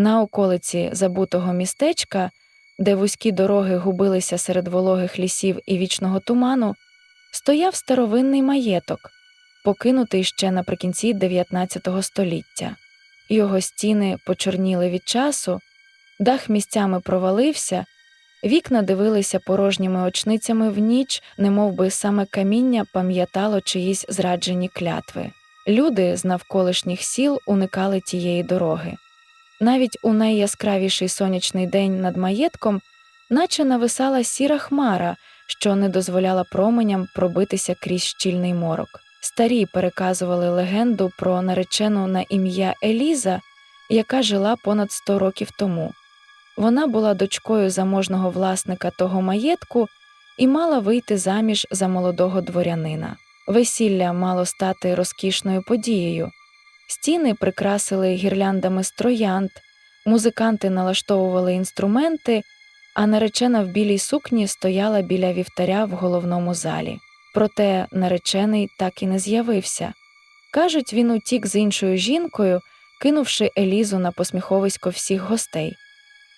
На околиці забутого містечка, де вузькі дороги губилися серед вологих лісів і вічного туману, стояв старовинний маєток, покинутий ще наприкінці 19 століття. Його стіни почорніли від часу, дах місцями провалився, вікна дивилися порожніми очницями в ніч, немов би саме каміння пам'ятало чиїсь зраджені клятви. Люди з навколишніх сіл уникали тієї дороги. Навіть у найяскравіший сонячний день над маєтком, наче нависала сіра хмара, що не дозволяла променям пробитися крізь щільний морок. Старі переказували легенду про наречену на ім'я Еліза, яка жила понад 100 років тому. Вона була дочкою заможного власника того маєтку і мала вийти заміж за молодого дворянина. Весілля мало стати розкішною подією. Стіни прикрасили гірляндами з музиканти налаштовували інструменти, а наречена в білій сукні стояла біля вівтаря в головному залі. Проте наречений так і не з'явився. Кажуть, він утік з іншою жінкою, кинувши Елізу на посміховисько всіх гостей.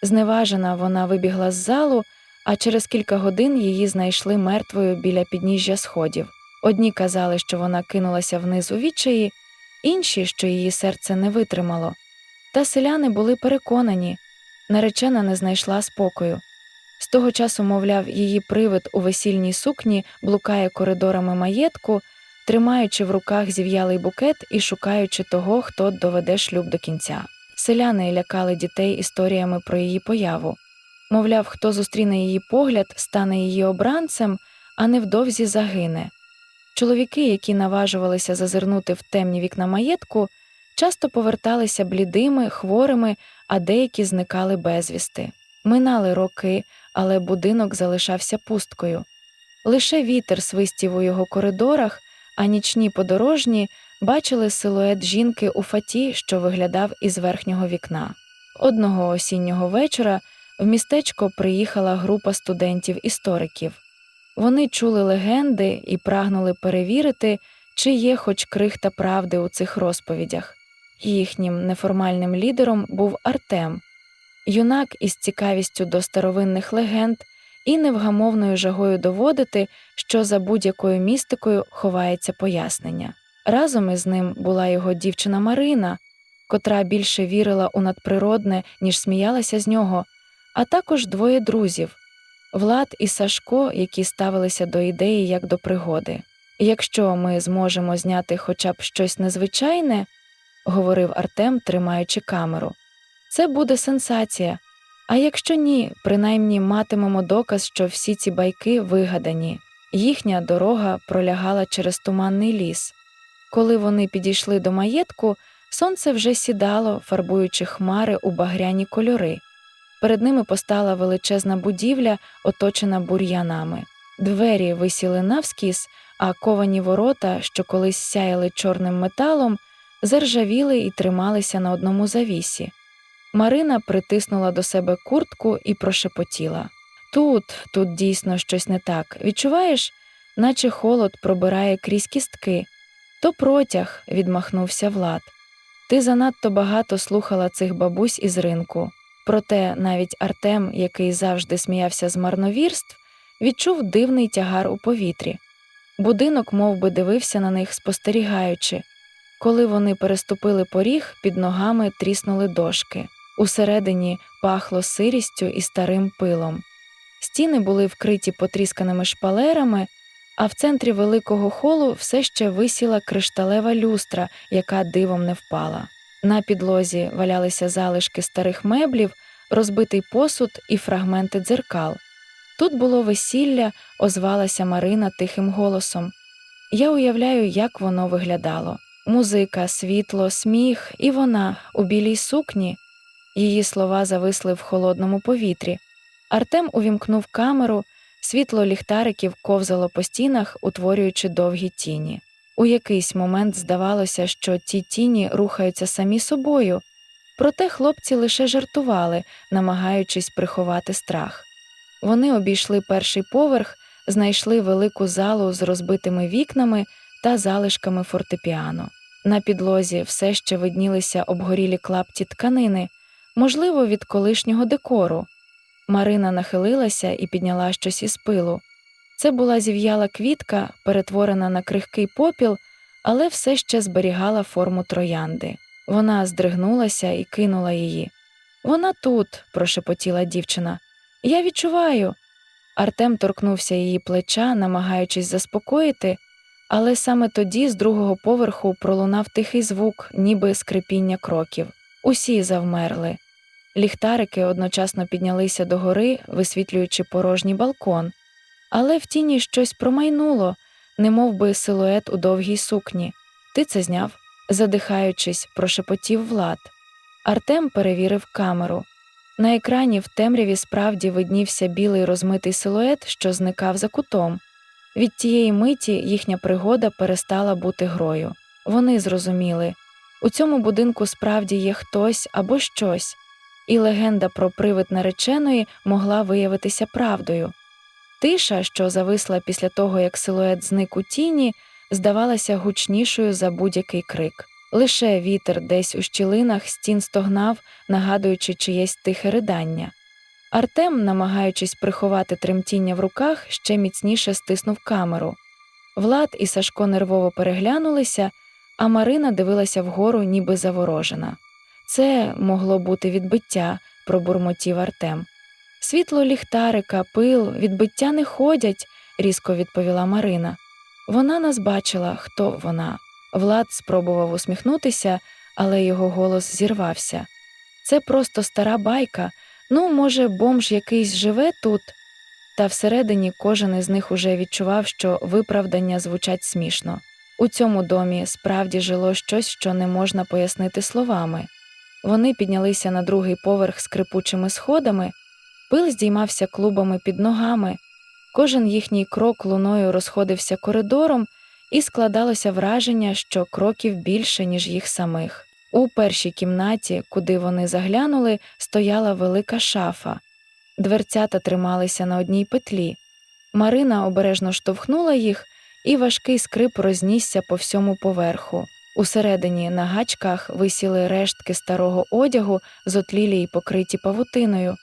Зневажена вона вибігла з залу, а через кілька годин її знайшли мертвою біля підніжжя сходів. Одні казали, що вона кинулася вниз у відчаї, інші, що її серце не витримало. Та селяни були переконані, наречена не знайшла спокою. З того часу, мовляв, її привид у весільній сукні блукає коридорами маєтку, тримаючи в руках зів'ялий букет і шукаючи того, хто доведе шлюб до кінця. Селяни лякали дітей історіями про її появу. Мовляв, хто зустріне її погляд, стане її обранцем, а невдовзі загине. Чоловіки, які наважувалися зазирнути в темні вікна маєтку, часто поверталися блідими, хворими, а деякі зникали безвісти. Минали роки, але будинок залишався пусткою. Лише вітер свистів у його коридорах, а нічні подорожні бачили силует жінки у фаті, що виглядав із верхнього вікна. Одного осіннього вечора в містечко приїхала група студентів-істориків. Вони чули легенди і прагнули перевірити, чи є хоч крихта правди у цих розповідях. Їхнім неформальним лідером був Артем, юнак із цікавістю до старовинних легенд і невгамовною жагою доводити, що за будь-якою містикою ховається пояснення. Разом із ним була його дівчина Марина, котра більше вірила у надприродне, ніж сміялася з нього, а також двоє друзів Влад і Сашко, які ставилися до ідеї як до пригоди. Якщо ми зможемо зняти хоча б щось незвичайне, говорив Артем, тримаючи камеру, це буде сенсація. А якщо ні, принаймні матимемо доказ, що всі ці байки вигадані. Їхня дорога пролягала через туманний ліс. Коли вони підійшли до маєтку, сонце вже сідало, фарбуючи хмари у багряні кольори. Перед ними постала величезна будівля, оточена бур'янами. Двері висіли навскіз, а ковані ворота, що колись сяяли чорним металом, заржавіли і трималися на одному завісі. Марина притиснула до себе куртку і прошепотіла. Тут, тут дійсно щось не так. Відчуваєш, наче холод пробирає крізь кістки. То протяг, відмахнувся Влад. Ти занадто багато слухала цих бабусь із ринку. Проте навіть Артем, який завжди сміявся з марновірств, відчув дивний тягар у повітрі. Будинок мов би, дивився на них, спостерігаючи. Коли вони переступили поріг, під ногами тріснули дошки. Усередині пахло сирістю і старим пилом. Стіни були вкриті потрісканими шпалерами, а в центрі великого холу все ще висіла кришталева люстра, яка дивом не впала. На підлозі валялися залишки старих меблів, розбитий посуд і фрагменти дзеркал. Тут було весілля, озвалася Марина тихим голосом. Я уявляю, як воно виглядало. Музика, світло, сміх, і вона у білій сукні. Її слова зависли в холодному повітрі. Артем увімкнув камеру, світло ліхтариків ковзало по стінах, утворюючи довгі тіні. У якийсь момент здавалося, що ті тіні рухаються самі собою, проте хлопці лише жартували, намагаючись приховати страх. Вони обійшли перший поверх, знайшли велику залу з розбитими вікнами та залишками фортепіано. На підлозі все ще виднілися обгорілі клапті тканини, можливо, від колишнього декору. Марина нахилилася і підняла щось із пилу. Це була зів'яла квітка, перетворена на крихкий попіл, але все ще зберігала форму троянди. Вона здригнулася і кинула її. Вона тут, прошепотіла дівчина. Я відчуваю. Артем торкнувся її плеча, намагаючись заспокоїти, але саме тоді з другого поверху пролунав тихий звук, ніби скрипіння кроків. Усі завмерли. Ліхтарики одночасно піднялися догори, висвітлюючи порожній балкон, але в тіні щось промайнуло, немов би силует у довгій сукні. Ти це зняв? задихаючись, прошепотів Влад. Артем перевірив камеру. На екрані в темряві справді виднівся білий розмитий силует, що зникав за кутом. Від тієї миті їхня пригода перестала бути грою. Вони зрозуміли у цьому будинку справді є хтось або щось, і легенда про привид нареченої могла виявитися правдою. Тиша, що зависла після того, як силует зник у тіні, здавалася гучнішою за будь-який крик. Лише вітер десь у щілинах стін стогнав, нагадуючи чиєсь тихе ридання. Артем, намагаючись приховати тремтіння в руках, ще міцніше стиснув камеру. Влад і Сашко нервово переглянулися, а Марина дивилася вгору, ніби заворожена. Це могло бути відбиття, пробурмотів Артем. Світло ліхтарика, пил, відбиття не ходять, різко відповіла Марина. Вона нас бачила, хто вона. Влад спробував усміхнутися, але його голос зірвався. Це просто стара байка. Ну, може, бомж якийсь живе тут. Та всередині кожен із них уже відчував, що виправдання звучать смішно. У цьому домі справді жило щось, що не можна пояснити словами. Вони піднялися на другий поверх скрипучими сходами, пил здіймався клубами під ногами, кожен їхній крок луною розходився коридором, і складалося враження, що кроків більше, ніж їх самих. У першій кімнаті, куди вони заглянули, стояла велика шафа. Дверцята трималися на одній петлі. Марина обережно штовхнула їх, і важкий скрип рознісся по всьому поверху. Усередині на гачках висіли рештки старого одягу, зотлілі й покриті павутиною.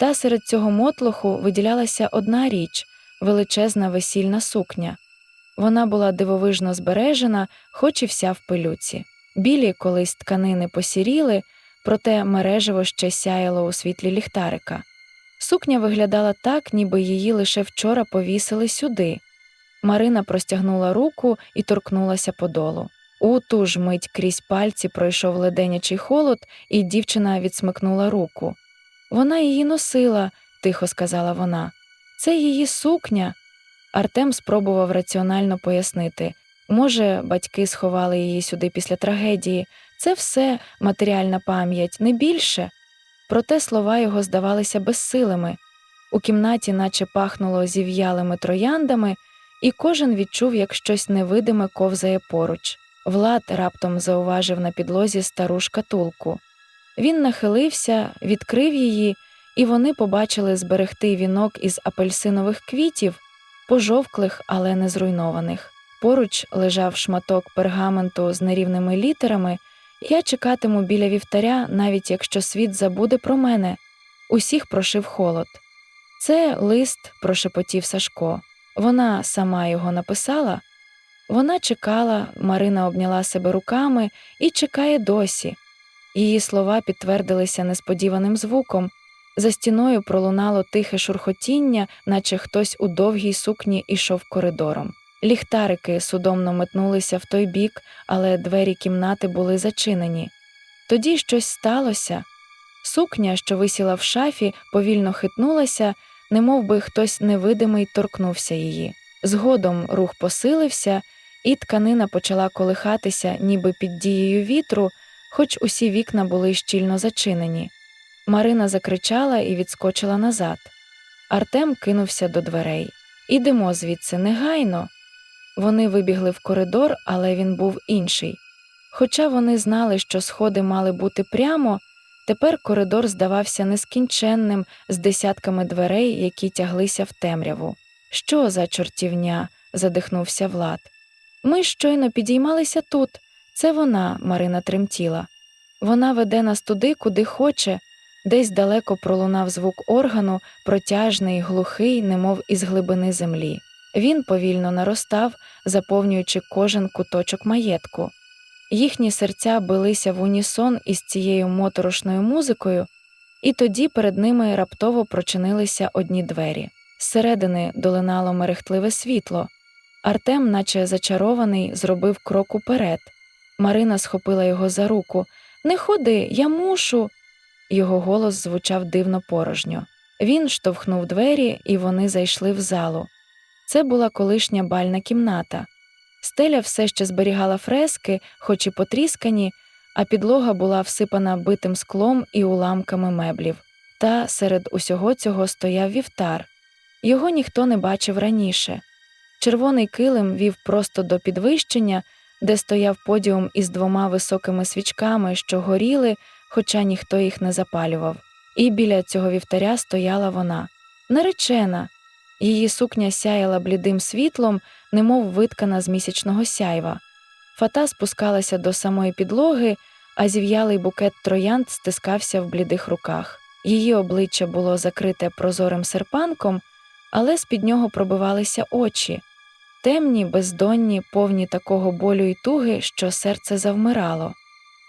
Та серед цього мотлоху виділялася одна річ величезна весільна сукня. Вона була дивовижно збережена, хоч і вся в пилюці. Білі колись тканини посіріли, проте мережево ще сяяло у світлі ліхтарика. Сукня виглядала так, ніби її лише вчора повісили сюди. Марина простягнула руку і торкнулася подолу. У ту ж мить крізь пальці пройшов леденячий холод, і дівчина відсмикнула руку. Вона її носила, тихо сказала вона. Це її сукня. Артем спробував раціонально пояснити. Може, батьки сховали її сюди після трагедії. Це все матеріальна пам'ять, не більше. Проте слова його здавалися безсилими. У кімнаті наче пахнуло зів'ялими трояндами, і кожен відчув, як щось невидиме ковзає поруч. Влад раптом зауважив на підлозі стару шкатулку. Він нахилився, відкрив її, і вони побачили зберегтий вінок із апельсинових квітів, пожовклих, але не зруйнованих. Поруч лежав шматок пергаменту з нерівними літерами. Я чекатиму біля вівтаря, навіть якщо світ забуде про мене. Усіх прошив холод. Це лист, прошепотів Сашко. Вона сама його написала. Вона чекала, Марина обняла себе руками і чекає досі. Її слова підтвердилися несподіваним звуком. За стіною пролунало тихе шурхотіння, наче хтось у довгій сукні ішов коридором. Ліхтарики судомно метнулися в той бік, але двері кімнати були зачинені. Тоді щось сталося. Сукня, що висіла в шафі, повільно хитнулася, немов би хтось невидимий торкнувся її. Згодом рух посилився, і тканина почала колихатися, ніби під дією вітру, хоч усі вікна були щільно зачинені. Марина закричала і відскочила назад. Артем кинувся до дверей. Ідемо звідси негайно. Вони вибігли в коридор, але він був інший. Хоча вони знали, що сходи мали бути прямо, тепер коридор здавався нескінченним з десятками дверей, які тяглися в темряву. Що за чортівня? задихнувся Влад. Ми щойно підіймалися тут. Це вона, Марина тремтіла. Вона веде нас туди, куди хоче. Десь далеко пролунав звук органу, протяжний, глухий, немов із глибини землі. Він повільно наростав, заповнюючи кожен куточок маєтку. Їхні серця билися в унісон із цією моторошною музикою, і тоді перед ними раптово прочинилися одні двері. Зсередини долинало мерехтливе світло. Артем, наче зачарований, зробив крок уперед. Марина схопила його за руку. Не ходи, я мушу. Його голос звучав дивно порожньо. Він штовхнув двері, і вони зайшли в залу. Це була колишня бальна кімната. Стеля все ще зберігала фрески, хоч і потріскані, а підлога була всипана битим склом і уламками меблів. Та серед усього цього стояв вівтар. Його ніхто не бачив раніше. Червоний килим вів просто до підвищення, де стояв подіум із двома високими свічками, що горіли, хоча ніхто їх не запалював. І біля цього вівтаря стояла вона, наречена. Її сукня сяяла блідим світлом, немов виткана з місячного сяйва. Фата спускалася до самої підлоги, а зів'ялий букет троянд стискався в блідих руках. Її обличчя було закрите прозорим серпанком, але з-під нього пробивалися очі, темні, бездонні, повні такого болю й туги, що серце завмирало.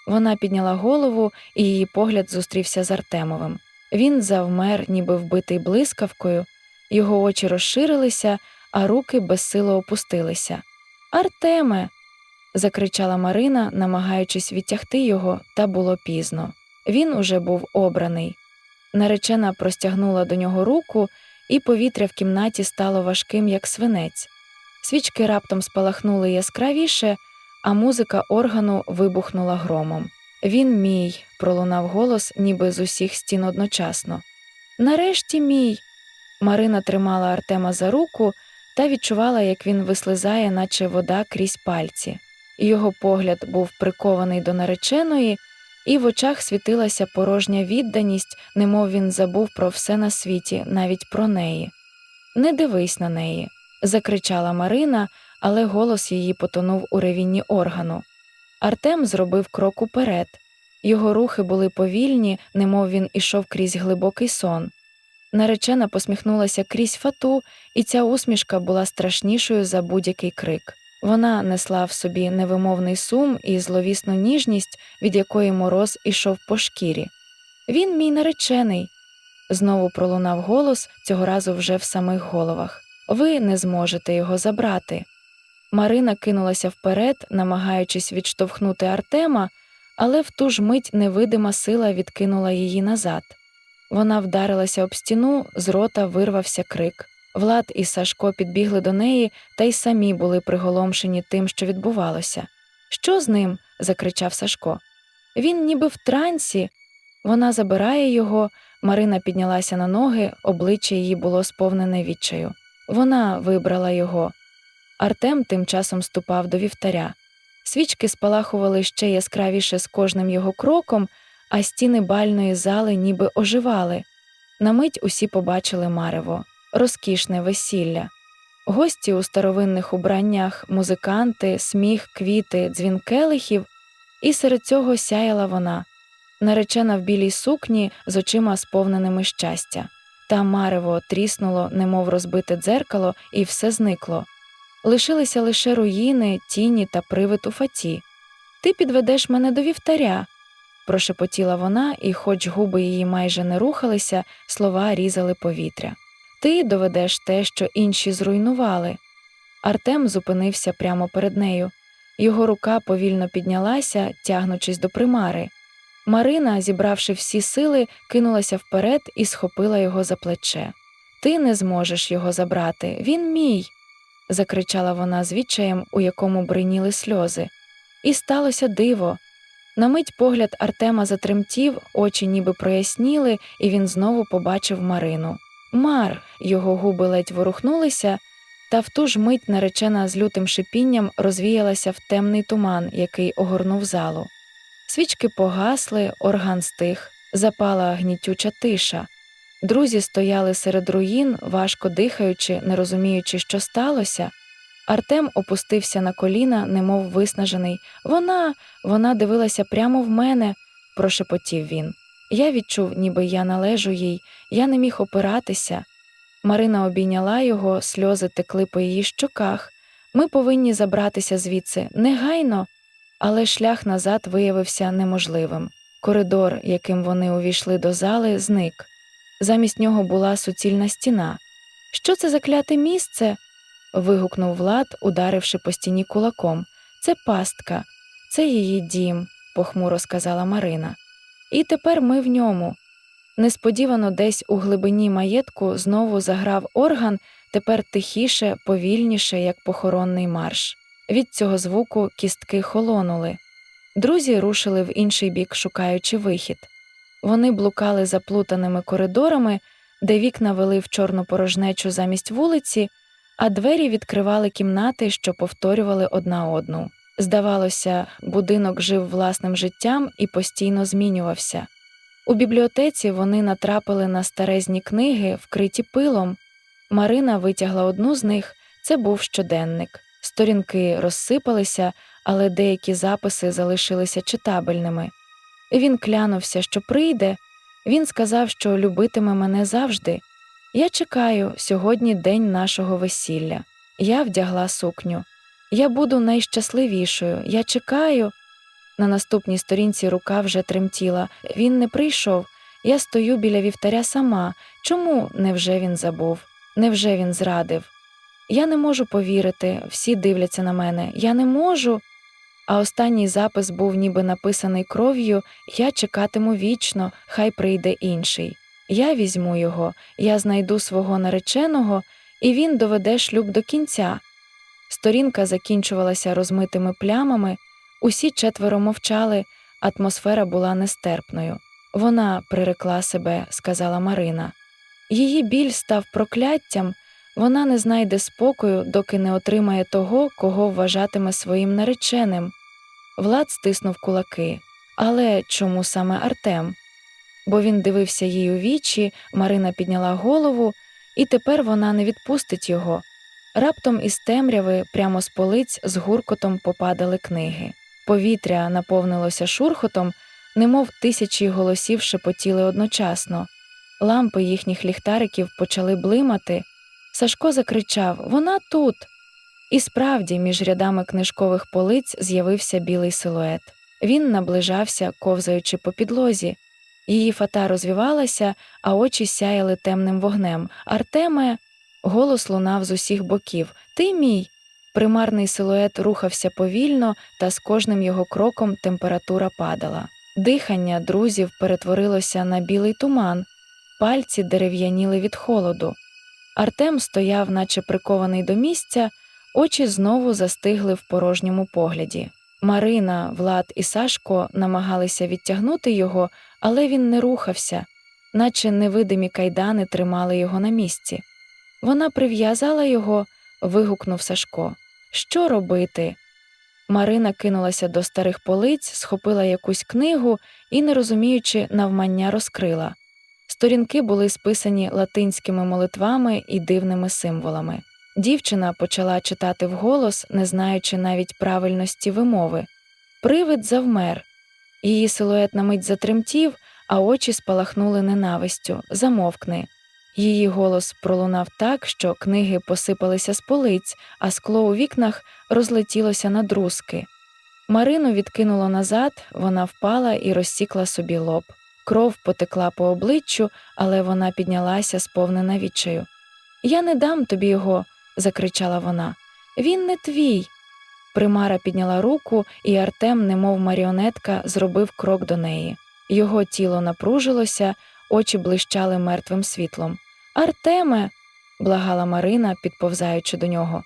Вона підняла голову, і її погляд зустрівся з Артемовим. Він завмер, ніби вбитий блискавкою, його очі розширилися, а руки безсило опустилися. Артеме. закричала Марина, намагаючись відтягти його, та було пізно. Він уже був обраний. Наречена простягнула до нього руку, і повітря в кімнаті стало важким, як свинець. Свічки раптом спалахнули яскравіше, а музика органу вибухнула громом. Він мій, пролунав голос, ніби з усіх стін одночасно. Нарешті мій. Марина тримала Артема за руку та відчувала, як він вислизає, наче вода крізь пальці. Його погляд був прикований до нареченої, і в очах світилася порожня відданість, немов він забув про все на світі, навіть про неї. Не дивись на неї, закричала Марина, але голос її потонув у ревінні органу. Артем зробив крок уперед. Його рухи були повільні, немов він ішов крізь глибокий сон. Наречена посміхнулася крізь фату, і ця усмішка була страшнішою за будь-який крик. Вона несла в собі невимовний сум і зловісну ніжність, від якої мороз ішов по шкірі. Він мій наречений. Знову пролунав голос, цього разу вже в самих головах. Ви не зможете його забрати. Марина кинулася вперед, намагаючись відштовхнути Артема, але в ту ж мить невидима сила відкинула її назад. Вона вдарилася об стіну, з рота вирвався крик. Влад і Сашко підбігли до неї та й самі були приголомшені тим, що відбувалося. Що з ним? закричав Сашко. Він ніби в трансі. Вона забирає його. Марина піднялася на ноги, обличчя її було сповнене відчаю. Вона вибрала його. Артем тим часом ступав до вівтаря. Свічки спалахували ще яскравіше з кожним його кроком, а стіни бальної зали ніби оживали. На мить усі побачили марево, розкішне весілля. Гості у старовинних убраннях, музиканти, сміх, квіти, дзвін келихів, і серед цього сяяла вона, наречена в білій сукні з очима сповненими щастя. Та марево тріснуло, немов розбите дзеркало, і все зникло. Лишилися лише руїни, тіні та привид у фаті. Ти підведеш мене до вівтаря, прошепотіла вона, і, хоч губи її майже не рухалися, слова різали повітря. Ти доведеш те, що інші зруйнували. Артем зупинився прямо перед нею. Його рука повільно піднялася, тягнучись до примари. Марина, зібравши всі сили, кинулася вперед і схопила його за плече. Ти не зможеш його забрати, він мій. закричала вона з відчаєм, у якому бриніли сльози. І сталося диво. На мить погляд Артема затремтів, очі ніби проясніли, і він знову побачив Марину. Мар, його губи ледь ворухнулися, та в ту ж мить наречена з лютим шипінням розвіялася в темний туман, який огорнув залу. Свічки погасли, орган стих, запала гнітюча тиша. Друзі стояли серед руїн, важко дихаючи, не розуміючи, що сталося. Артем опустився на коліна, немов виснажений. Вона, вона дивилася прямо в мене, прошепотів він. Я відчув, ніби я належу їй, я не міг опиратися. Марина обійняла його, сльози текли по її щоках. Ми повинні забратися звідси негайно, але шлях назад виявився неможливим. Коридор, яким вони увійшли до зали, зник. Замість нього була суцільна стіна. Що це за кляте місце? вигукнув Влад, ударивши по стіні кулаком. Це пастка, це її дім, похмуро сказала Марина. І тепер ми в ньому. Несподівано десь у глибині маєтку знову заграв орган, тепер тихіше, повільніше, як похоронний марш. Від цього звуку кістки холонули. Друзі рушили в інший бік, шукаючи вихід. Вони блукали заплутаними коридорами, де вікна вели в чорну порожнечу замість вулиці, а двері відкривали кімнати, що повторювали одна одну. Здавалося, будинок жив власним життям і постійно змінювався. У бібліотеці вони натрапили на старезні книги, вкриті пилом. Марина витягла одну з них це був щоденник. Сторінки розсипалися, але деякі записи залишилися читабельними. Він клянувся, що прийде. Він сказав, що любитиме мене завжди. Я чекаю, сьогодні день нашого весілля. Я вдягла сукню. Я буду найщасливішою. Я чекаю. На наступній сторінці рука вже тремтіла. Він не прийшов. Я стою біля вівтаря сама. Чому невже він забув? Невже він зрадив? Я не можу повірити, всі дивляться на мене. Я не можу. А останній запис був ніби написаний кров'ю Я чекатиму вічно, хай прийде інший. Я візьму його, я знайду свого нареченого, і він доведе шлюб до кінця. Сторінка закінчувалася розмитими плямами, усі четверо мовчали, атмосфера була нестерпною. Вона прирекла себе, сказала Марина. Її біль став прокляттям, вона не знайде спокою, доки не отримає того, кого вважатиме своїм нареченим. Влад стиснув кулаки. Але чому саме Артем? Бо він дивився їй у вічі, Марина підняла голову, і тепер вона не відпустить його. Раптом із темряви, прямо з полиць, з гуркотом попадали книги. Повітря наповнилося шурхотом, немов тисячі голосів шепотіли одночасно. Лампи їхніх ліхтариків почали блимати. Сашко закричав Вона тут. І справді, між рядами книжкових полиць з'явився білий силует. Він наближався, ковзаючи по підлозі. Її фата розвівалася, а очі сяяли темним вогнем. Артеме. Голос лунав з усіх боків. Ти мій. Примарний силует рухався повільно, та з кожним його кроком температура падала. Дихання друзів перетворилося на білий туман, пальці дерев'яніли від холоду. Артем стояв, наче прикований до місця, очі знову застигли в порожньому погляді. Марина, Влад і Сашко намагалися відтягнути його, але він не рухався, наче невидимі кайдани тримали його на місці. Вона прив'язала його, вигукнув Сашко. Що робити? Марина кинулася до старих полиць, схопила якусь книгу і, не розуміючи, навмання розкрила. Сторінки були списані латинськими молитвами і дивними символами. Дівчина почала читати вголос, не знаючи навіть правильності вимови. Привид завмер. Її силует на мить затремтів, а очі спалахнули ненавистю. Замовкни. Її голос пролунав так, що книги посипалися з полиць, а скло у вікнах розлетілося на друзки. Марину відкинуло назад, вона впала і розсікла собі лоб. Кров потекла по обличчю, але вона піднялася, сповнена відчаю. Я не дам тобі його, закричала вона. Він не твій. Примара підняла руку, і Артем, немов маріонетка, зробив крок до неї. Його тіло напружилося, очі блищали мертвим світлом. Артеме, благала Марина, підповзаючи до нього.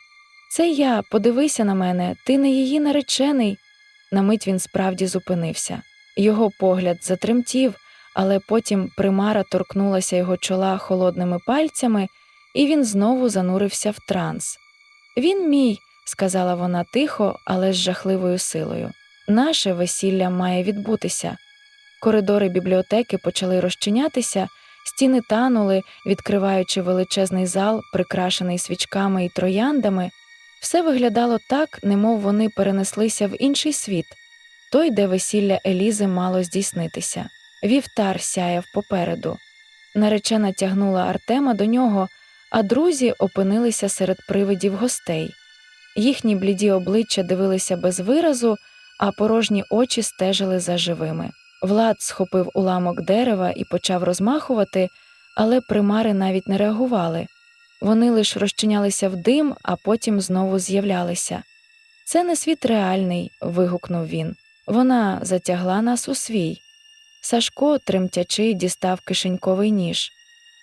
Це я, подивися на мене, ти не її наречений. На мить він справді зупинився. Його погляд затремтів, але потім примара торкнулася його чола холодними пальцями, і він знову занурився в транс. Він мій, сказала вона тихо, але з жахливою силою. Наше весілля має відбутися. Коридори бібліотеки почали розчинятися, стіни танули, відкриваючи величезний зал, прикрашений свічками і трояндами. Все виглядало так, немов вони перенеслися в інший світ, той, де весілля Елізи мало здійснитися. Вівтар сяяв попереду. Наречена тягнула Артема до нього, а друзі опинилися серед привидів гостей. Їхні бліді обличчя дивилися без виразу, а порожні очі стежили за живими. Влад схопив уламок дерева і почав розмахувати, але примари навіть не реагували. Вони лише розчинялися в дим, а потім знову з'являлися. Це не світ реальний, вигукнув він. Вона затягла нас у свій. Сашко, тремтячи, дістав кишеньковий ніж.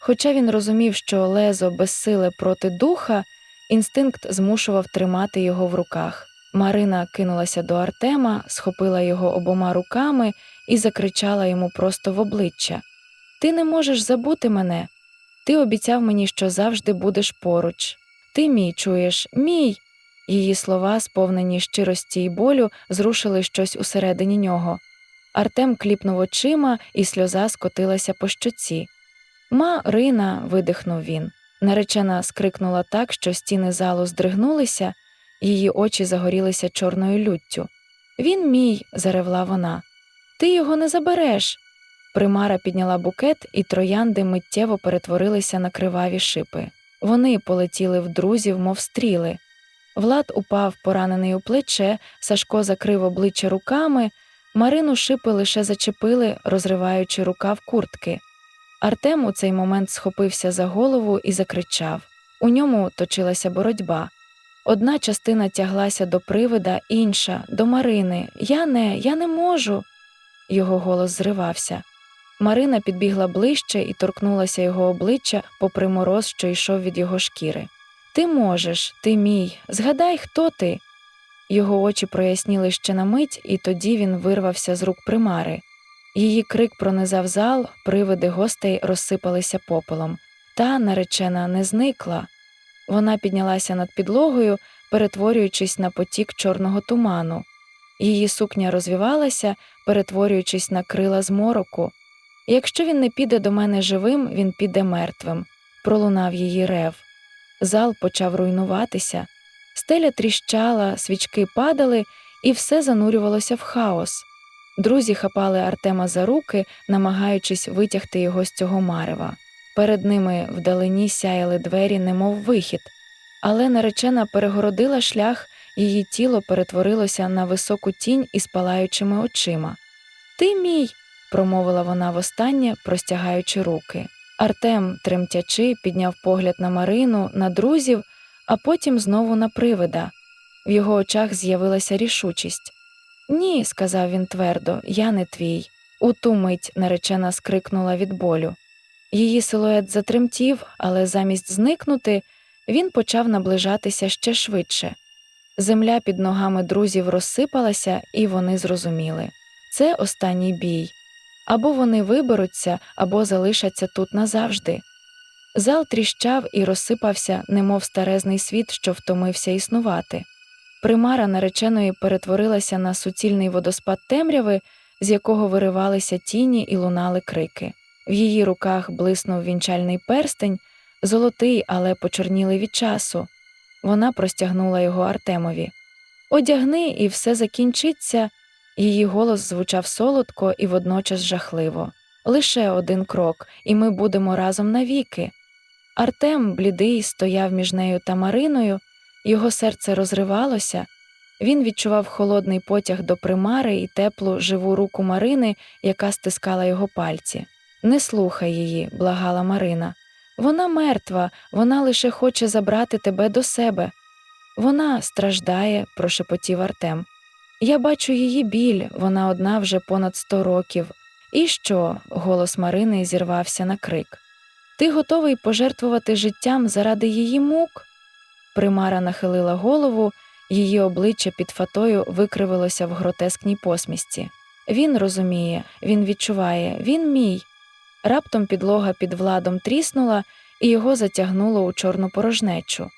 Хоча він розумів, що лезо безсиле проти духа, інстинкт змушував тримати його в руках. Марина кинулася до Артема, схопила його обома руками і закричала йому просто в обличчя: Ти не можеш забути мене. Ти обіцяв мені, що завжди будеш поруч. Ти мій чуєш, мій. Її слова, сповнені щирості й болю, зрушили щось усередині нього. Артем кліпнув очима, і сльоза скотилася по щоці. Марина, видихнув він. Наречена скрикнула так, що стіни залу здригнулися, її очі загорілися чорною люттю. Він мій, заревла вона. Ти його не забереш. Примара підняла букет, і троянди миттєво перетворилися на криваві шипи. Вони полетіли в друзів, мов стріли. Влад упав, поранений у плече, Сашко закрив обличчя руками, Марину шипи лише зачепили, розриваючи рукав куртки. Артем у цей момент схопився за голову і закричав. У ньому точилася боротьба. Одна частина тяглася до привида, інша до Марини. Я не, я не можу. Його голос зривався. Марина підбігла ближче і торкнулася його обличчя попри мороз, що йшов від його шкіри. Ти можеш, ти мій, згадай, хто ти. Його очі проясніли ще на мить, і тоді він вирвався з рук примари. Її крик пронизав зал, привиди гостей розсипалися попелом. Та наречена не зникла. Вона піднялася над підлогою, перетворюючись на потік чорного туману. Її сукня розвівалася, перетворюючись на крила змороку. Якщо він не піде до мене живим, він піде мертвим, пролунав її рев. Зал почав руйнуватися, стеля тріщала, свічки падали, і все занурювалося в хаос. Друзі хапали Артема за руки, намагаючись витягти його з цього марева. Перед ними вдалині сяяли двері, немов вихід, але наречена перегородила шлях, її тіло перетворилося на високу тінь із палаючими очима. Ти мій, промовила вона востаннє, простягаючи руки. Артем, тремтячи, підняв погляд на Марину, на друзів, а потім знову на привида. В його очах з'явилася рішучість. Ні, сказав він твердо, я не твій. У ту мить наречена скрикнула від болю. Її силует затремтів, але замість зникнути він почав наближатися ще швидше. Земля під ногами друзів розсипалася, і вони зрозуміли це останній бій. Або вони виберуться, або залишаться тут назавжди. Зал тріщав і розсипався, немов старезний світ, що втомився існувати. Примара нареченої перетворилася на суцільний водоспад темряви, з якого виривалися тіні і лунали крики. В її руках блиснув вінчальний перстень, золотий, але почорнілий від часу. Вона простягнула його Артемові. Одягни, і все закінчиться. Її голос звучав солодко і водночас жахливо. Лише один крок, і ми будемо разом навіки. Артем, блідий, стояв між нею та Мариною, його серце розривалося. Він відчував холодний потяг до примари і теплу живу руку Марини, яка стискала його пальці. Не слухай її, благала Марина. Вона мертва, вона лише хоче забрати тебе до себе. Вона страждає, прошепотів Артем. Я бачу її біль, вона одна вже понад сто років. І що? голос Марини зірвався на крик. Ти готовий пожертвувати життям заради її мук? Примара нахилила голову, її обличчя під фатою викривилося в гротескній посмішці. Він розуміє, він відчуває, він мій. Раптом підлога під владом тріснула і його затягнуло у чорну порожнечу.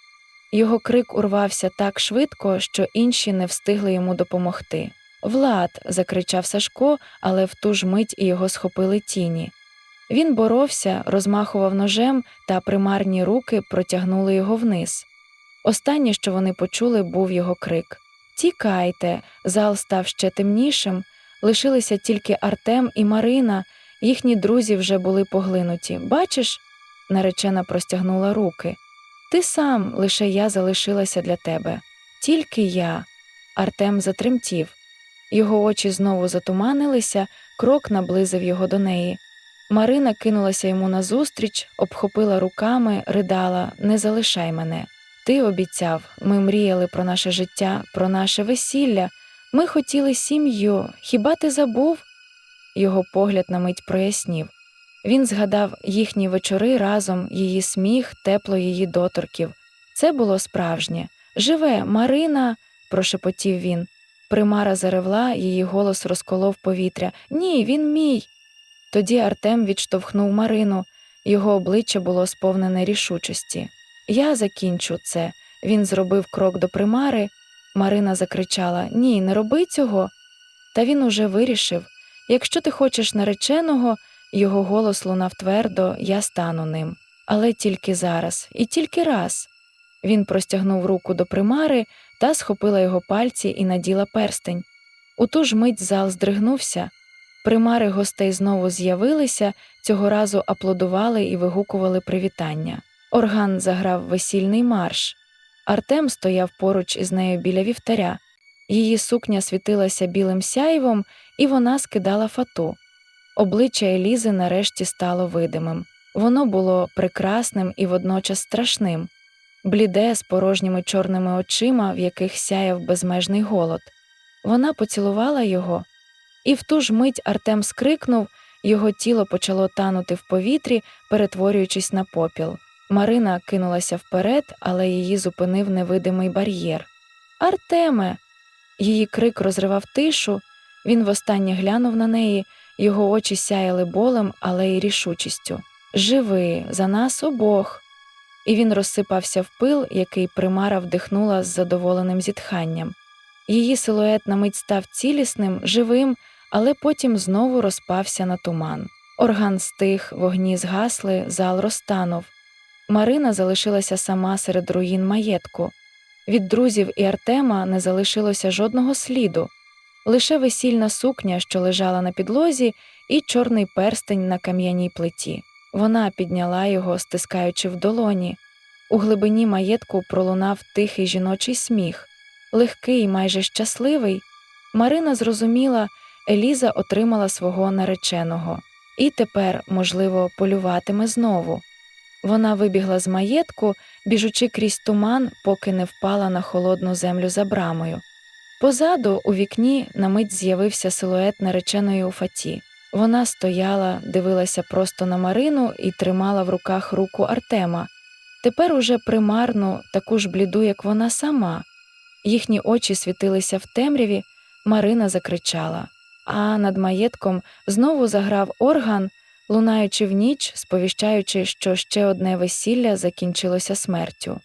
Його крик урвався так швидко, що інші не встигли йому допомогти. Влад. закричав Сашко, але в ту ж мить і його схопили тіні. Він боровся, розмахував ножем, та примарні руки протягнули його вниз. Останнє, що вони почули, був його крик Тікайте. Зал став ще темнішим, лишилися тільки Артем і Марина, Їхні друзі вже були поглинуті. Бачиш, наречена простягнула руки. Ти сам, лише я залишилася для тебе. Тільки я. Артем затремтів. Його очі знову затуманилися, крок наблизив його до неї. Марина кинулася йому назустріч, обхопила руками, ридала Не залишай мене. Ти обіцяв, ми мріяли про наше життя, про наше весілля. Ми хотіли сім'ю. Хіба ти забув? Його погляд на мить прояснів. Він згадав їхні вечори разом, її сміх, тепло її доторків. Це було справжнє. Живе, Марина, прошепотів він. Примара заревла, її голос розколов повітря. Ні, він мій. Тоді Артем відштовхнув Марину, його обличчя було сповнене рішучості. Я закінчу це. Він зробив крок до примари. Марина закричала Ні, не роби цього. Та він уже вирішив якщо ти хочеш нареченого, його голос лунав твердо, я стану ним. Але тільки зараз, і тільки раз. Він простягнув руку до примари та схопила його пальці і наділа перстень. У ту ж мить зал здригнувся. Примари гостей знову з'явилися, цього разу аплодували і вигукували привітання. Орган заграв весільний марш. Артем стояв поруч із нею біля вівтаря. Її сукня світилася білим сяйвом, і вона скидала фату. Обличчя Елізи нарешті стало видимим. Воно було прекрасним і водночас страшним, бліде з порожніми чорними очима, в яких сяяв безмежний голод. Вона поцілувала його, і в ту ж мить Артем скрикнув, його тіло почало танути в повітрі, перетворюючись на попіл. Марина кинулася вперед, але її зупинив невидимий бар'єр. Артеме. Її крик розривав тишу. Він востаннє глянув на неї, його очі сяяли болем, але й рішучістю. Живи, за нас обох. І він розсипався в пил, який примара вдихнула з задоволеним зітханням. Її силует на мить став цілісним, живим, але потім знову розпався на туман. Орган стих, вогні згасли, зал розтанув. Марина залишилася сама серед руїн маєтку. Від друзів і Артема не залишилося жодного сліду, лише весільна сукня, що лежала на підлозі, і чорний перстень на кам'яній плиті. Вона підняла його, стискаючи в долоні. У глибині маєтку пролунав тихий жіночий сміх, легкий, майже щасливий. Марина зрозуміла, Еліза отримала свого нареченого і тепер, можливо, полюватиме знову. Вона вибігла з маєтку, біжучи крізь туман, поки не впала на холодну землю за брамою. Позаду, у вікні, на мить з'явився силует нареченої у фаті. Вона стояла, дивилася просто на Марину і тримала в руках руку Артема. Тепер уже примарну, таку ж бліду, як вона сама. Їхні очі світилися в темряві, Марина закричала. А над маєтком знову заграв орган, лунаючи в ніч, сповіщаючи, що ще одне весілля закінчилося смертю.